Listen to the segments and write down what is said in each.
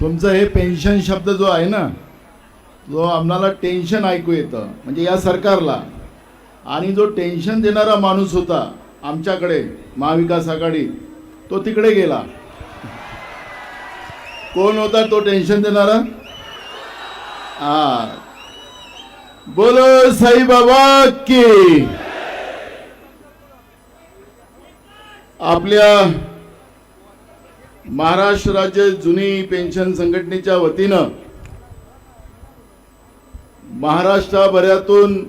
तुमचं हे पेन्शन शब्द जो आहे ना जो आम्हाला टेन्शन ऐकू येतं. म्हणजे या सरकारला. आणि जो टेन्शन देणारा माणूस होता आमच्याकडे महाविकास आघाडी तो तिकडे गेला. कोण होता तो टेन्शन देणारा? हा. बोलो साई बाबा की. आपल्या महाराष्ट्र राज्य जुनी पेन्शन संघटनेच्या वतीनं महाराष्ट्राभरातून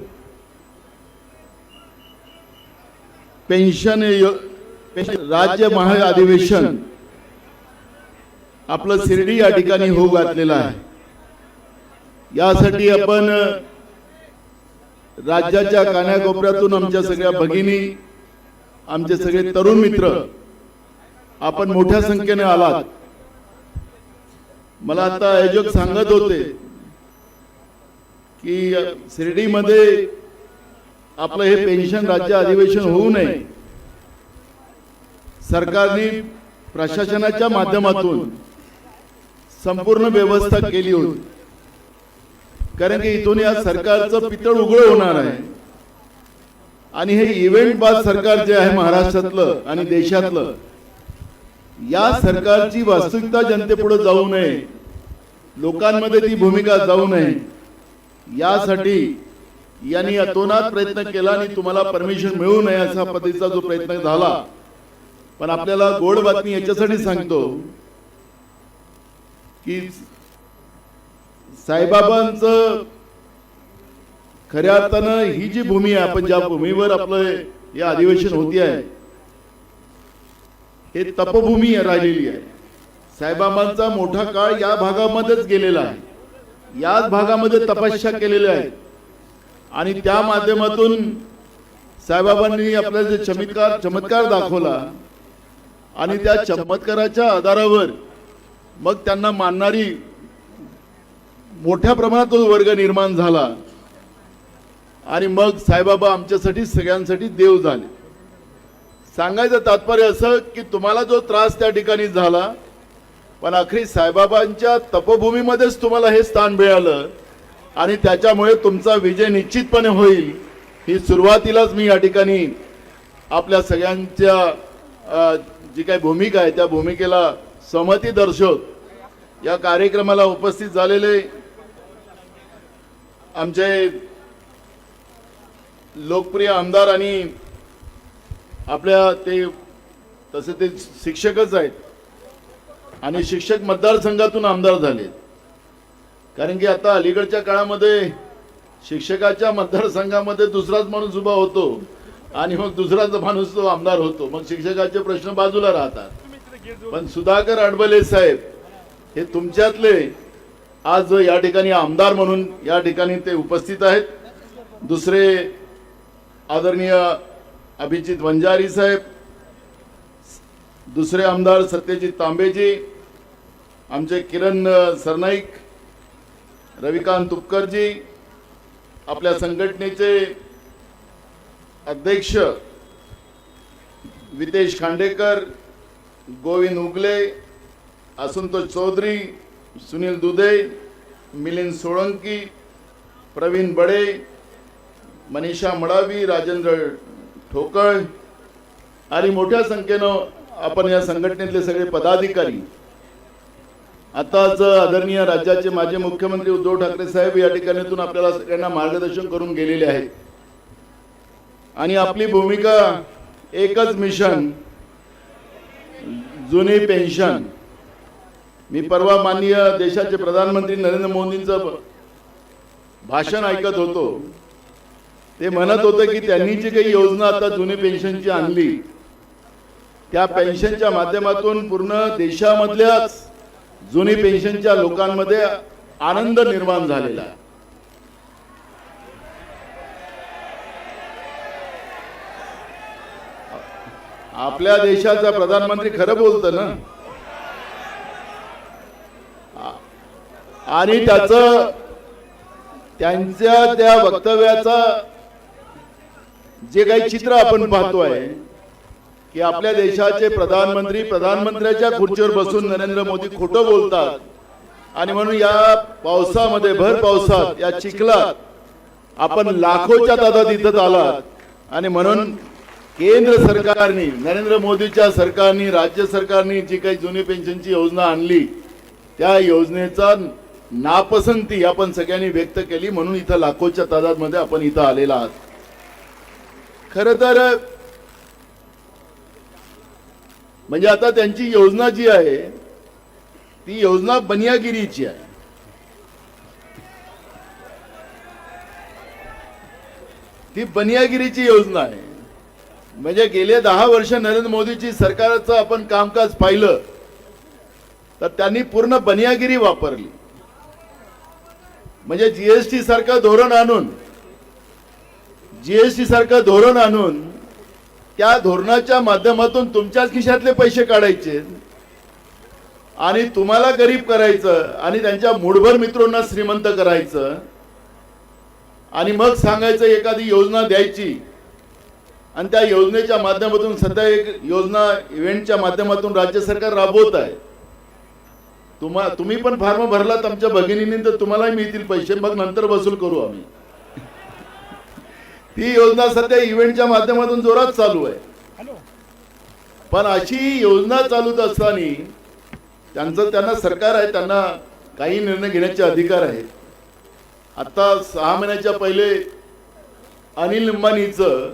पेन्शन पेन्शन राज्य महाअधिवेशन आपलं शिर्डी या ठिकाणी होऊ घातलेलं आहे. यासाठी आपण राज्याच्या कानाकोपऱ्यातून आमच्या सगळ्या भगिनी आमचे सगळे तरुण मित्र आपण मोठ्या संख्येने आलात. मला आता आयोजक सांगत होते की शिर्डीमध्ये आपलं हे पेन्शन राज्य अधिवेशन होऊ नये. सरकारने प्रशासनाच्या माध्यमातून संपूर्ण व्यवस्था केली होती. कारण की इथून या सरकारचं पितळ उघड होणार आहे. आणि हे इव्हेंट बाद सरकार जे आहे महाराष्ट्रातलं आणि देशातलं या सरकारची वास्तविकता जनतेपुढे जाऊ नये. लोकांमध्ये ती भूमिका जाऊ नये. यासाठी यांनी अतोनात प्रयत्न केला आणि तुम्हाला परमिशन मिळू नये अशा पद्धतीचा जो प्रयत्न झाला. पण आपल्याला गोड बातमी याच्यासाठी सांगतो की साईबाबांचं खऱ्या अर्थानं ही जी भूमी आहे आपण ज्या भूमीवर आपलं हे अधिवेशन होती आहे हे तपभूमी राहिलेली आहे. साईबाबांचा मोठा काळ या भागामध्येच गेलेला आहे. याच भागामध्ये तपस्या केलेल्या आहेत. आणि त्या माध्यमातून साईबाबांनी आपला जे चमत्कार चमत्कार दाखवला आणि त्या चमत्काराच्या आधारावर मग त्यांना मानणारी मोठ्या प्रमाणात तो वर्ग निर्माण झाला. आणि मग साईबाबा आमच्यासाठी सगळ्यांसाठी देव झाले. सांगायचं तात्पर्य असं की तुम्हाला जो त्रास त्या ठिकाणी झाला पण अखेरी साईबाबांच्या तपभूमीमध्येच तुम्हाला हे स्थान मिळालं आणि त्याच्यामुळे तुमचा विजय निश्चितपणे होईल ही सुरुवातीलाच मी या ठिकाणी आपल्या सगळ्यांच्या जी काही भूमिका आहे त्या भूमिकेला सहमती दर्शवत या कार्यक्रमाला उपस्थित झालेले आमचे लोकप्रिय आमदार आणि आपल्या ते तसे ते शिक्षकच आहेत. आणि शिक्षक मतदारसंघातून आमदार झाले. कारण की आता अलीकडच्या काळामध्ये शिक्षकाच्या मतदारसंघामध्ये दुसराच माणूस उभा होतो आणि मग दुसराच माणूस तो आमदार होतो. मग शिक्षकाचे प्रश्न बाजूला राहतात. पण सुधाकर अडबले साहेब हे तुमच्यातले आज या ठिकाणी आमदार म्हणून या ठिकाणी ते उपस्थित आहेत. दुसरे आदरणीय अभिजित वंजारी साहेब दुसरे आमदार सत्यजित तांबेजी आमचे किरण सरनाईक रविकांत तुपकरजी आपल्या संघटनेचे अध्यक्ष वितेश खांडेकर गोविंद उगले असंतोष चौधरी सुनील दुधे मिलिंद सोळंकी प्रवीण बडे मनीषा मडावी राजेंद्र ठोकळ. आणि मोठ्या संख्येनं आपण या संघटनेतले सगळे पदाधिकारी. आताच आदरणीय राज्याचे माजी मुख्यमंत्री उद्धव ठाकरे साहेब या ठिकाणीतून आपल्याला सगळ्यांना मार्गदर्शन करून गेलेले आहेत. आणि आपली भूमिका एकच मिशन जुनी पेन्शन. मी परवा माननीय देशाचे प्रधानमंत्री नरेंद्र मोदींचं भाषण ऐकत होतो. ते म्हणत होते की त्यांनी जी काही योजना आता जुनी पेन्शनची आणली त्या पेन्शनच्या माध्यमातून पूर्ण देशामधल्याच जुनी पेन्शनच्या लोकांमध्ये आनंद निर्माण झालेला आहे. आपल्या देशाचा प्रधानमंत्री खरं बोलतं ना? आणि त्याचं त्यांच्या त्या वक्तव्याचा जे काही चित्र आपण पाहतोय की आपल्या देशाचे प्रधानमंत्री प्रधानमंत्र्याच्या खुर्चीवर बसून नरेंद्र मोदी खोटं बोलतात. आणि म्हणून या पावसामध्ये भर पावसात या चिखलात आपण लाखोच्या तादात इथं आलात. आणि म्हणून केंद्र सरकारने नरेंद्र मोदीच्या सरकारने राज्य सरकारने जी काही जुनी पेन्शनची योजना आणली त्या योजनेचा नापसंती आपण सगळ्यांनी व्यक्त केली म्हणून इथं लाखोच्या तादादमध्ये आपण इथं आलेला आहात. खर तर म्हणजे आता त्यांची योजना जी आहे ती योजना बनियागिरीची आहे. ती बनियागिरीची योजना आहे. म्हणजे गेले दहा वर्ष नरेंद्र मोदीची सरकारचं आपण कामकाज पाहिलं तर त्यांनी पूर्ण बनियागिरी वापरली. म्हणजे जीएसटी सारखं धोरण आणून जीएसटी सारखं धोरण आणून त्या धोरणाच्या माध्यमातून तुमच्याच खिशातले पैसे काढायचे. आणि तुम्हाला गरीब करायचं आणि त्यांच्या मूडभर मित्रांना श्रीमंत करायचं. आणि मग सांगायचं एखादी योजना द्यायची. आणि त्या योजनेच्या माध्यमातून सध्या एक योजना इव्हेंटच्या माध्यमातून राज्य सरकार राबवत आहे. तुम्हा तुम्ही पण फॉर्म भरलात आमच्या भगिनींनी तर तुम्हालाही मिळतील पैसे. मग नंतर वसूल करू आम्ही. ती योजना सध्या इव्हेंटच्या माध्यमातून जोरात चालू आहे. पण अशी योजना चालूच असताना त्यांचं त्यांना सरकार आहे त्यांना काही निर्णय घेण्याचे अधिकार आहेत. आता सहा महिन्याच्या पहिले अनिल अंबानीचं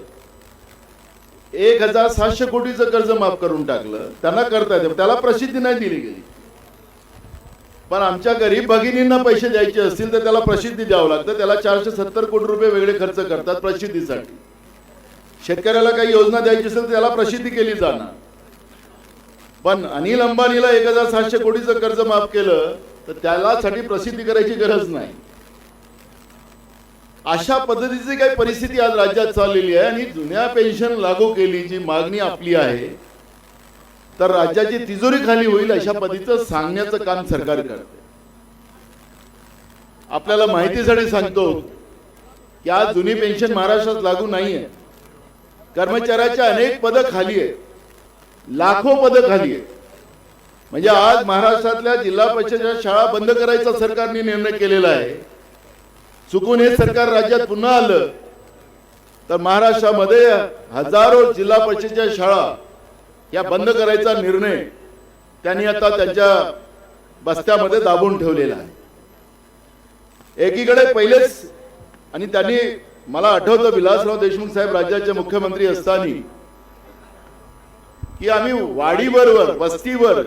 एक हजार सातशे कोटीचं कर्ज माफ करून टाकलं. त्यांना करता येते त्याला प्रसिद्धी नाही दिली गेली. पण आमच्या गरीब भगिनींना पैसे द्यायचे असतील तर त्याला प्रसिद्धी द्यावं लागतं. त्याला चारशे सत्तर कोटी रुपये वेगळे खर्च करतात प्रसिद्धीसाठी. शेतकऱ्याला काही योजना द्यायची असेल तर त्याला प्रसिद्धी केली जाणार. पण अनिल अंबानीला एक हजार सातशे कोटीचं कर्ज माफ केलं तर त्यालासाठी प्रसिद्धी करायची गरज नाही. अशा पद्धतीची काही परिस्थिती आज राज्यात चाललेली आहे आणि जुन्या पेन्शन लागू केली जी मागणी आपली आहे तर राज्याची तिजोरी खाली होईल अशा पद्धतीचं सांगण्याचं काम सरकार करते. आपल्याला माहितीसाठी सांगतो की आज जुनी पेन्शन महाराष्ट्रात लागू नाहीये. कर्मचाऱ्याच्या अनेक पद खाली आहेत. लाखो पद खाली आहेत. म्हणजे आज महाराष्ट्रातल्या जिल्हा परिषदेच्या शाळा बंद करायचा सरकारने निर्णय केलेला आहे. चुकून हे सरकार राज्यात पुन्हा आलं. तर महाराष्ट्रामध्ये हजारो जिल्हा परिषदेच्या शाळा या बंद करायचा निर्णय त्यांनी आता त्यांच्या बस्त्यामध्ये दाबून ठेवलेला आहे. एकीकडे पहिलेच आणि त्यांनी मला आठवतं विलासराव देशमुख साहेब राज्याचे मुख्यमंत्री असताना की आम्ही वाडीबरोबर वस्तीवर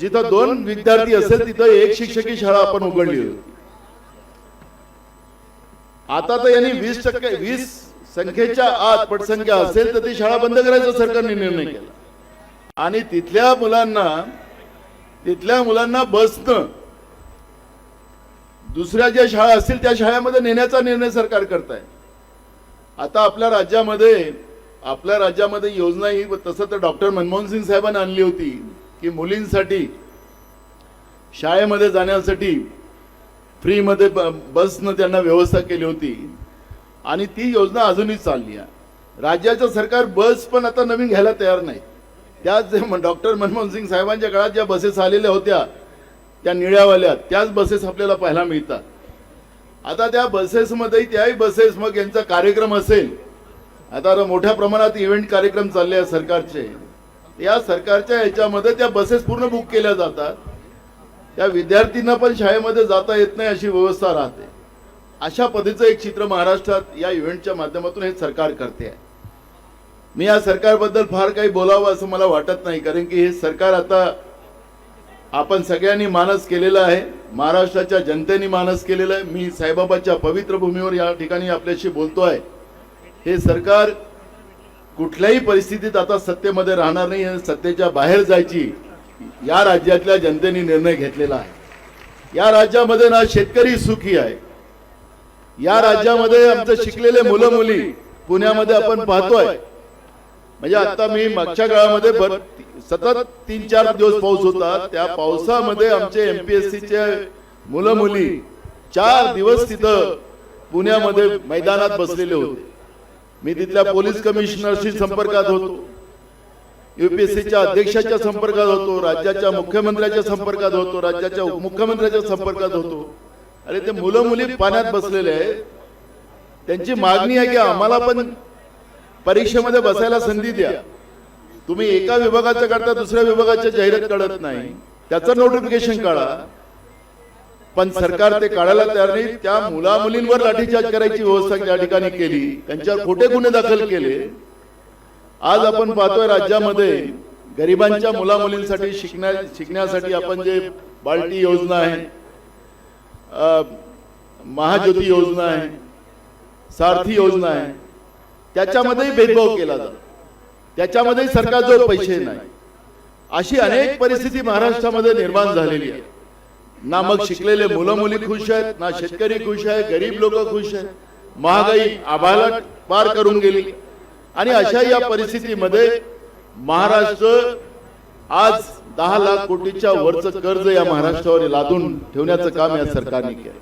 जिथं दोन विद्यार्थी असेल तिथं एक शिक्षकी शाळा आपण उघडली होती. आता तर यांनी वीस टक्के वीस संख्येच्या आत पटसंख्या असेल तर ती शाळा बंद करायचा सरकारने निर्णय केला. आणि तिथल्या मुलांना तिथल्या मुलांना बसणं. दुसऱ्या ज्या शाळा असतील त्या शाळेमध्ये नेण्याचा निर्णय सरकार करत आहे आता आपल्या राज्यामध्ये आपल्या राज्यामध्ये योजना ही तसं तर डॉक्टर मनमोहन सिंग साहेबांनी आणली होती की मुलींसाठी शाळेमध्ये जाण्यासाठी फ्रीमध्ये बसनं त्यांना व्यवस्था केली होती. आणि ती योजना अजूनही चालली आहे. राज्याचं सरकार बस पण आता नवीन घ्यायला तयार नाही. त्याच जे डॉक्टर मनमोहन सिंग साहेबांच्या काळात ज्या बसेस आलेल्या होत्या त्या निळ्यावाल्या त्याच बसेस आपल्याला पाहायला मिळतात. आता त्या बसेसमध्ये त्याही बसेस मग यांचा कार्यक्रम असेल. आता मोठ्या प्रमाणात इव्हेंट कार्यक्रम चालले आहेत सरकारचे. या सरकारच्या याच्यामध्ये त्या बसेस पूर्ण बुक केल्या जातात. त्या विद्यार्थ्यांना पण शाळेमध्ये जाता येत नाही अशी व्यवस्था राहते. अशा पद्धतीचं एक चित्र महाराष्ट्रात या इव्हेंटच्या माध्यमातून हे सरकार करते आहे. मी या सरकारबद्दल फार काही बोलावं असं मला वाटत नाही कारण की हे सरकार आता आपण सगळ्यांनी मानस केलेला आहे महाराष्ट्राच्या जनतेने मानस केलेलं आहे. मी साईबाबाच्या पवित्र भूमीवर या ठिकाणी आपल्याशी बोलतो आहे. हे सरकार कुठल्याही परिस्थितीत आता सत्तेमध्ये राहणार नाही आणि सत्तेच्या बाहेर जायची या राज्यातल्या जनतेने निर्णय घेतलेला आहे. या राज्यामध्ये ना शेतकरी सुखी आहे. या राज्यामध्ये आमचं शिकलेले मुलं मुली पुण्यामध्ये आपण पाहतोय. म्हणजे आता मी मागच्या काळामध्ये सतत तीन चार दिवस पाऊस होता. त्या पावसामध्ये आमचे एमपीएससीचे मुलं मुली चार दिवस तिथं पुण्यामध्ये मैदानात बसलेले होते. मी तिथल्या पोलीस कमिशनरशी संपर्कात होतो. युपीएससीच्या अध्यक्षाच्या संपर्कात होतो. राज्याच्या मुख्यमंत्र्याच्या संपर्कात होतो. राज्याच्या उपमुख्यमंत्र्याच्या संपर्कात होतो. अरे ते मुलं मुली पाण्यात बसलेले आहे त्यांची मागणी आहे की आम्हाला पण परीक्षेमध्ये बसायला संधी द्या. तुम्ही एका विभागाचं करता दुसऱ्या विभागाच्या जाहिरात काढत नाही. त्याचं नोटिफिकेशन काढा. पण सरकार ते काढायला तयार नाही. त्या मुला मुलींवर लाठीचार्ज करायची व्यवस्था त्या ठिकाणी केली. त्यांच्यावर खोटे गुन्हे दाखल केले. आज आपण पाहतोय राज्यामध्ये गरिबांच्या मुला मुलींसाठी शिकण्या शिकण्यासाठी आपण जे बाल्टी योजना आहे महाज्योती योजना आहे सारथी योजना आहे त्याच्यामध्येही भेदभाव केला जातो. त्याच्यामध्ये सरकारजवळ पैसे नाही. अशी अनेक परिस्थिती महाराष्ट्रामध्ये निर्माण झालेली आहे. ना मग शिकलेले मुलं मुली खुश आहेत ना शेतकरी खुश आहे गरीब लोक खुश आहेत. महागाई आभाला पार करून गेली. आणि अशा या परिस्थितीमध्ये महाराष्ट्र आज दहा लाख कोटीच्या वरचं कर्ज या महाराष्ट्रावर लादून ठेवण्याचं काम या सरकारने केलं.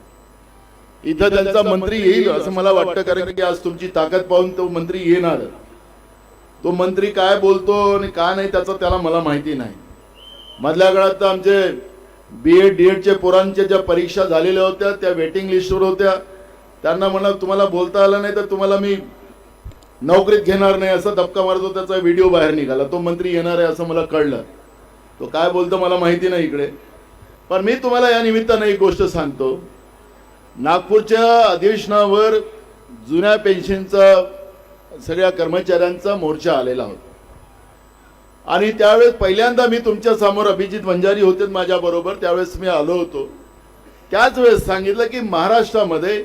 इथं त्यांचा मंत्री येईल असं मला वाटतं कारण की आज तुमची ताकद पाहून तो मंत्री येणार. तो मंत्री काय बोलतो आणि काय नाही त्याचं त्याला मला माहिती नाही. मधल्या काळात तर आमचे बी एड डी एडचे पोरांच्या ज्या परीक्षा झालेल्या होत्या त्या वेटिंग लिस्टवर होत्या. त्यांना म्हणा तुम्हाला बोलता आलं नाही तर तुम्हाला मी नोकरीत घेणार नाही असा धपका मारतो त्याचा व्हिडिओ बाहेर निघाला. तो मंत्री येणार आहे असं मला कळलं. तो काय बोलतो मला माहिती नाही इकडे. पण मी तुम्हाला या निमित्तानं एक गोष्ट सांगतो. नागपूरच्या अधिवेशनावर जुन्या पेन्शनचा सगळ्या कर्मचाऱ्यांचा मोर्चा आलेला होता. आणि त्यावेळेस पहिल्यांदा मी तुमच्यासमोर अभिजित वंजारी होते माझ्या बरोबर त्यावेळेस मी आलो होतो. त्याच वेळेस सांगितलं की महाराष्ट्रामध्ये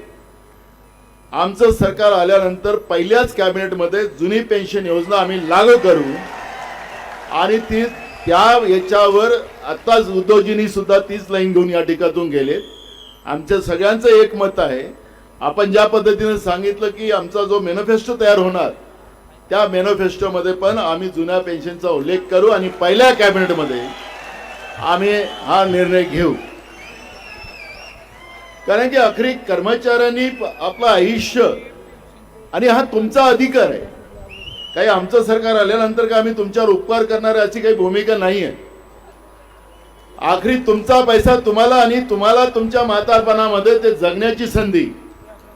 आमचं सरकार आल्यानंतर पहिल्याच कॅबिनेटमध्ये जुनी पेन्शन योजना आम्ही लागू करू. आणि ती त्या याच्यावर आत्ताच उद्धवजींनी सुद्धा तीच लाईन घेऊन या ठिकाणातून गेले. आमच्या सगळ्यांचं एक मत आहे. आपण ज्या पद्धतीने सांगितलं की आमचा जो मेनिफेस्टो तयार होणार त्या मेनिफेस्टोमध्ये पण आम्ही जुन्या पेन्शनचा उल्लेख करू आणि पहिल्या कॅबिनेटमध्ये आम्ही हा निर्णय घेऊ. कारण की अखरी कर्मचाऱ्यांनी आपलं आयुष्य आणि हा तुमचा अधिकार आहे. काही आमचं सरकार आल्यानंतर का आम्ही तुमच्यावर उपकार करणार अशी काही भूमिका नाही आहे आखरी तुमचा पैसा तुम्हाला आणि तुम्हाला तुमच्या म्हातारपणामध्ये ते जगण्याची संधी.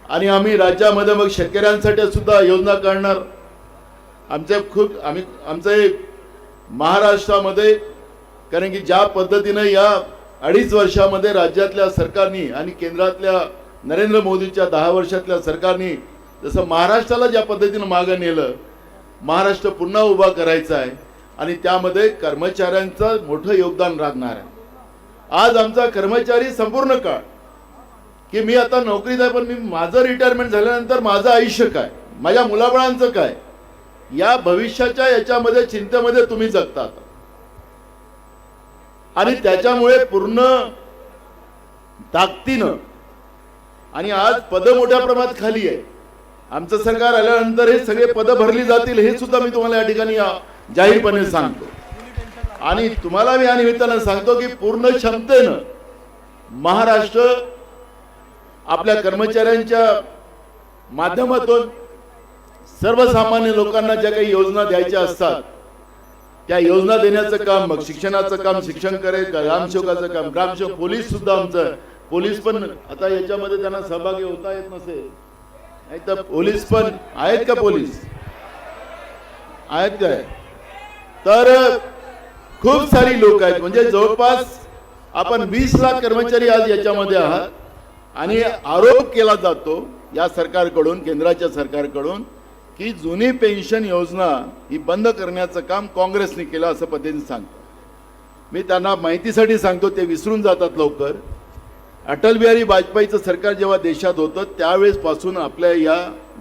आणि आम्ही राज्यामध्ये मग शेतकऱ्यांसाठी सुद्धा योजना करणार आमचे खूप आम्ही आमचं महाराष्ट्रामध्ये कारण की ज्या पद्धतीनं या अडीच वर्षामध्ये राज्यातल्या सरकारनी आणि केंद्रातल्या नरेंद्र मोदीच्या दहा वर्षातल्या सरकारनी जसं महाराष्ट्राला ज्या पद्धतीनं मागं नेलं महाराष्ट्र पुन्हा उभा करायचा आहे आणि त्यामध्ये कर्मचाऱ्यांचं मोठं योगदान राहणार आहे. आज आमचा कर्मचारी संपूर्ण काळ की मी आता नोकरीत आहे पण मी माझं रिटायरमेंट झाल्यानंतर माझं आयुष्य काय? माझ्या मुलाबाळांचं काय? या भविष्याच्या याच्यामध्ये चिंतेमध्ये तुम्ही जगता आता. आणि त्याच्यामुळे पूर्ण ताकदीनं आणि आज पद मोठ्या प्रमाणात खाली आहे. आमचं सरकार आल्यानंतर हे सगळे पद भरली जातील हे सुद्धा मी तुम्हाला या ठिकाणी जाहीरपणे सांगतो. आणि तुम्हाला मी या निमित्तानं सांगतो की पूर्ण क्षमतेनं महाराष्ट्र आपल्या कर्मचाऱ्यांच्या माध्यमातून सर्वसामान्य लोकांना ज्या काही योजना द्यायच्या असतात त्या योजना देण्याचं काम मग शिक्षणाचं काम शिक्षण करेल ग्रामसेवकाचं काम. ग्रामसेवक पोलीस सुद्धा आमचं. पोलीस पण आता याच्यामध्ये त्यांना सहभागी होता येत नसेल. नाही तर पोलीस पण आहेत का पोलीस? आहेत काय? तर खूप सारी लोक आहेत. म्हणजे जवळपास आपण वीस लाख कर्मचारी आज याच्यामध्ये आहात. आणि आरोप केला जातो या सरकारकडून केंद्राच्या सरकारकडून की जुनी पेन्शन योजना ही बंद करण्याचं काम काँग्रेसने केलं असं पद्धतीने सांगतो. मी त्यांना माहितीसाठी सांगतो ते विसरून जातात लवकर. अटल बिहारी वाजपेयीचं सरकार जेव्हा देशात होतं त्यावेळेसपासून आपल्या या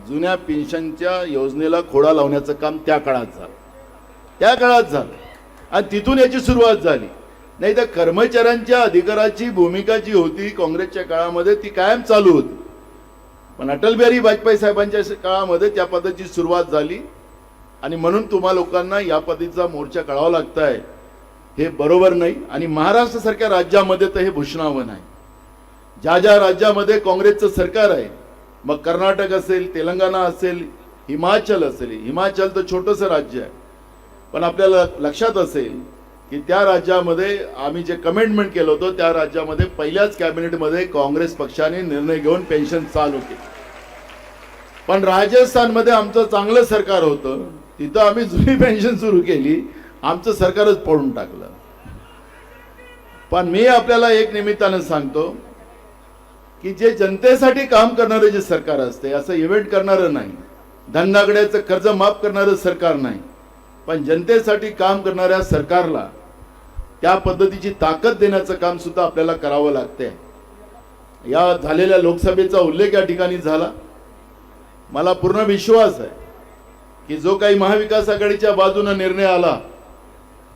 जुन्या पेन्शनच्या योजनेला खोडा लावण्याचं काम त्या काळात झालं. त्या काळात झालं. आणि तिथून याची सुरुवात झाली. नाही तर कर्मचाऱ्यांच्या अधिकाराची भूमिका जी होती काँग्रेसच्या काळामध्ये ती कायम चालू होती. पण अटल बिहारी वाजपेयी साहेबांच्या काळामध्ये त्या पद्धतीची सुरुवात झाली. आणि म्हणून तुम्हा लोकांना या पद्धतीचा मोर्चा कळावा लागत आहे हे बरोबर नाही. आणि महाराष्ट्रासारख्या राज्यामध्ये तर हे भूषणावं नाही. ज्या ज्या राज्यामध्ये काँग्रेसचं सरकार आहे मग कर्नाटक असेल तेलंगणा असेल हिमाचल असेल. हिमाचल तर छोटंसं राज्य आहे. पण आपल्याला लक्षात असेल की त्या राज्यामध्ये आम्ही जे कमेंटमेंट केलं होतं त्या राज्यामध्ये पहिल्याच कॅबिनेटमध्ये काँग्रेस पक्षाने निर्णय घेऊन पेन्शन चालू केली. पण राजस्थानमध्ये आमचं चांगलं सरकार होतं तिथं आम्ही जुनी पेन्शन सुरू केली आमचं सरकारच पडून टाकलं. पण मी आपल्याला एक निमित्तानं सांगतो की जे जनतेसाठी काम करणारे जे सरकार असते असं इव्हेंट करणारं नाही. धंदागड्याचं कर्ज माफ करणारं सरकार नाही. पण जनतेसाठी काम करणाऱ्या सरकारला त्या पद्धतीची ताकद देण्याचं काम सुद्धा आपल्याला करावं लागते या झालेल्या लोकसभेचा उल्लेख या ठिकाणी झाला. मला पूर्ण विश्वास आहे की जो काही महाविकास आघाडीच्या बाजूनं निर्णय आला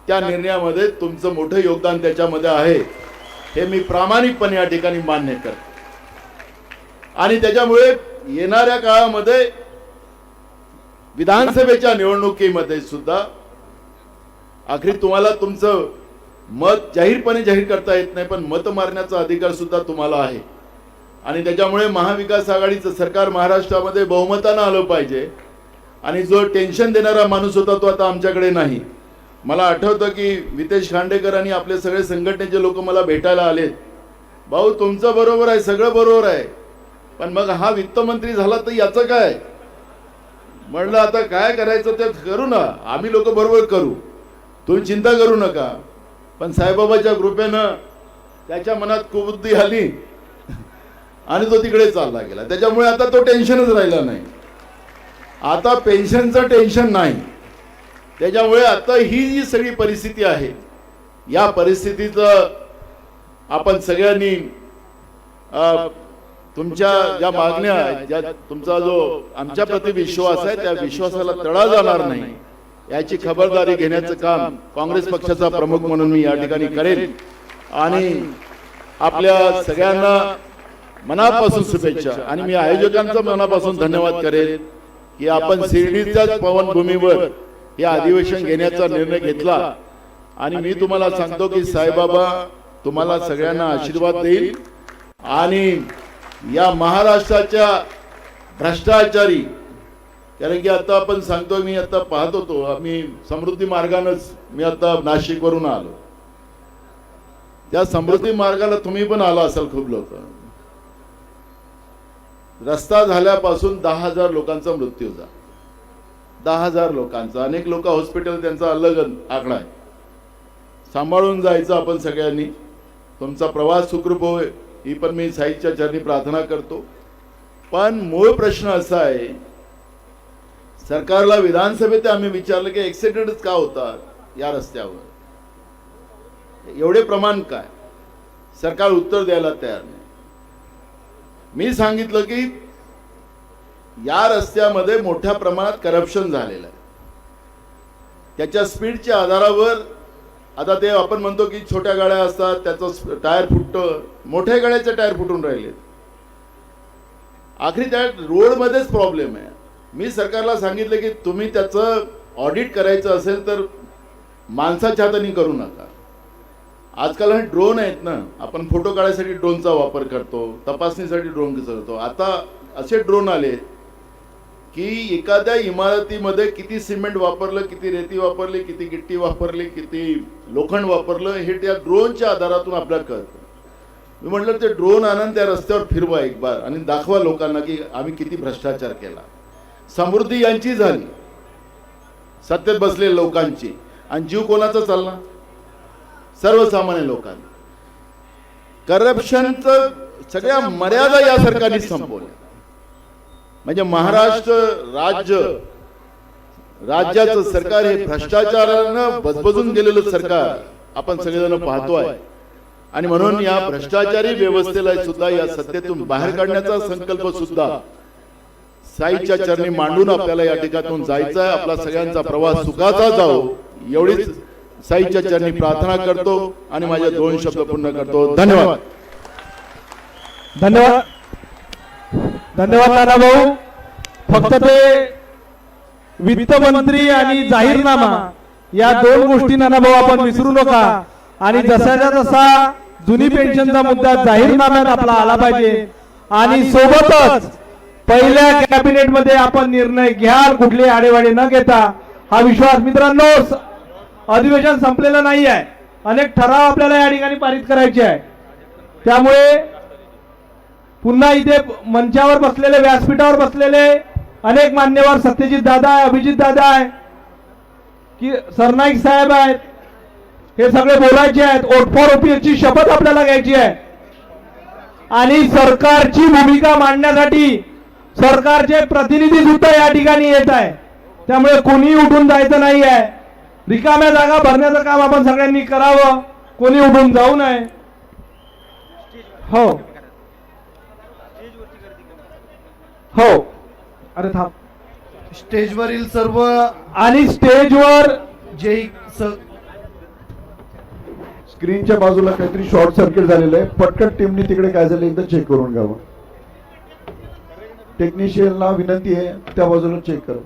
त्या निर्णयामध्ये तुमचं मोठं योगदान त्याच्यामध्ये आहे हे मी प्रामाणिकपणे या ठिकाणी मान्य करतो. आणि त्याच्यामुळे येणाऱ्या काळामध्ये विधानसभेच्या निवडणुकीमध्ये सुद्धा आखरी तुम्हाला तुमचं मत जाहीरपणे जाहीर करता येत नाही पण मत मारण्याचा अधिकार सुद्धा तुम्हाला आहे. आणि त्याच्यामुळे महाविकास आघाडीचं सरकार महाराष्ट्रामध्ये बहुमतानं आलं पाहिजे. आणि जो टेन्शन देणारा माणूस होता तो आता आमच्याकडे नाही. मला आठवतं की वितेश खांडेकर आणि आपले सगळे संघटनेचे लोक मला भेटायला आलेत. भाऊ तुमचं बरोबर आहे सगळं बरोबर आहे. पण मग हा वित्तमंत्री झाला तर याचं काय? म्हणलं आता काय करायचं ते करू ना. आम्ही लोक बरोबर करू. तुम्ही चिंता करू नका. पण साईबाबाच्या कृपेनं त्याच्या मनात कुबुद्धी आली. आणि तो तिकडे चालला गेला. त्याच्यामुळे आता तो टेन्शनच राहिला नाही. आता पेन्शनचं टेन्शन नाही. त्याच्यामुळे आता ही जी सगळी परिस्थिती आहे या परिस्थितीचं आपण सगळ्यांनी तुमच्या ज्या मागण्या आहेत, ज्या तुमचा जो आमच्या प्रति विश्वास आहे त्या विश्वासाला तडा जाणार नाही. याची खबरदारी घेण्याचं काम काँग्रेस पक्षाचा प्रमुख म्हणून मी या ठिकाणी करेन. आणि आपल्या सगळ्यांना मनापासून शुभेच्छा. आणि मी आयोजकांचा मनापासून धन्यवाद करेन की आपण शिर्डीच्याच पवनभूमीवर हे अधिवेशन घेण्याचा निर्णय घेतला. आणि मी तुम्हाला सांगतो की साईबाबा तुम्हाला सगळ्यांना आशीर्वाद देईल. आणि या महाराष्ट्राच्या भ्रष्टाचारी. कारण की आता आपण सांगतो मी आता पाहत होतो आम्ही समृद्धी मार्गानंच मी आता नाशिकवरून आलो. त्या समृद्धी मार्गाला तुम्ही पण आला असाल खूप लोक. रस्ता झाल्यापासून दहा हजार लोकांचा मृत्यू झाला. दहा हजार लोकांचा. अनेक लोक हॉस्पिटल त्यांचा अलग आकडा आहे. सांभाळून जायचं आपण सगळ्यांनी. तुमचा प्रवास सुखरूप होय. ही पण मी साईच्या चरणी प्रार्थना करतो. पण मूळ प्रश्न असा आहे सरकारला विधानसभेत आम्ही विचारलं की ऍक्सिडेंटच का होतात या रस्त्यावर? एवढे प्रमाण काय? सरकार उत्तर द्यायला तयार नाही. मी सांगितलं की या रस्त्यामध्ये मोठ्या प्रमाणात करप्शन झालेलं आहे. त्याच्या स्पीडच्या आधारावर आता ते आपण म्हणतो की छोट्या गाड्या असतात त्याचं टायर फुटतं. मोठ्या गाड्याचे टायर फुटून राहिलेत आखरी त्या रोडमध्येच प्रॉब्लेम आहे. मी सरकारला सांगितलं की तुम्ही त्याचं ऑडिट करायचं असेल तर माणसाच्या हाताने करू नका. आजकाल हे ड्रोन आहेत ना. आपण फोटो काढायसाठी ड्रोनचा वापर करतो तपासणीसाठी ड्रोन करतो. आता असे ड्रोन आले की एखाद्या इमारतीमध्ये किती सिमेंट वापरलं किती रेती वापरली किती गिट्टी वापरली किती लोखंड वापरलं हे त्या ड्रोनच्या आधारातून आपल्याला कळतं. मी म्हटलं ते ड्रोन आणून त्या रस्त्यावर फिरवा एक बार आणि दाखवा लोकांना की आम्ही किती भ्रष्टाचार केला. समृद्धी यांची झाली. सत्तेत बसलेल्या लोकांची. आणि जीव कोणाचा चालला? सर्वसामान्य लोकांना. करप्शनचं सगळ्या मर्यादा या सरकारने संपवल्या. म्हणजे महाराष्ट्र राज्य राज्याचं सरकार हे भ्रष्टाचारानं बजबजून गेलेलं सरकार आपण सगळेजण पाहतोय. आणि म्हणून या भ्रष्टाचारी व्यवस्थेला सुद्धा या सत्तेतून बाहेर काढण्याचा संकल्प सुद्धा साईच्या चरणी मांडून आपल्याला या ठिकाणातून जायचं आहे आपला सगळ्यांचा प्रवास सुखाचा जाओ एवढीच साईच्या चरणी प्रार्थना करतो आणि माझे दोन शब्द पूर्ण करतो. धन्यवाद. धन्यवाद. धन्यवाद नाना भाऊ. फक्त ते वित्तमंत्री आणि जाहीरनामा या दोन गोष्टी नाना भाऊ आपण विसरू नका. आणि जसाच्या तसा जुनी पेन्शनचा मुद्दा जाहीरनाम्यात आपला आला पाहिजे. आणि सोबतच पहिल्या कॅबिनेटमध्ये आपण निर्णय घ्याल कुठले आडेवाडे न घेता. हा विश्वास मित्रांनो अधिवेशन संपलेलं नाही आहे अनेक ठराव आपल्याला या ठिकाणी पारित करायचे आहे. त्यामुळे पुन्हा इथे मंचावर बसलेले व्यासपीठावर बसलेले अनेक मान्यवर सत्यजित दादा आहे अभिजित दादा आहे की सरनाईक साहेब आहेत हे सगळे बोलायचे आहेत. ओट फॉर शपथ आपल्याला घ्यायची आहे. आणि सरकारची भूमिका मांडण्यासाठी सरकारचे प्रतिनिधी सुद्धा या ठिकाणी येत आहे. त्यामुळे कोणी उठून जायचं नाही आहे. रिकाम्या जागा भरण्याचं काम आपण सगळ्यांनी करावं. कोणी उठून जाऊ नये. हो. हो. अरे थांब. स्टेजवरील सर्व आणि स्टेजवर जे स्क्रीनच्या बाजूला काहीतरी शॉर्ट सर्किट झालेलं आहे. पटकन टीमनी तिकडे काय झालं एकदा चेक करून घ्यावं. टेक्निशियनला विनंती आहे त्या बाजूला चेक करा.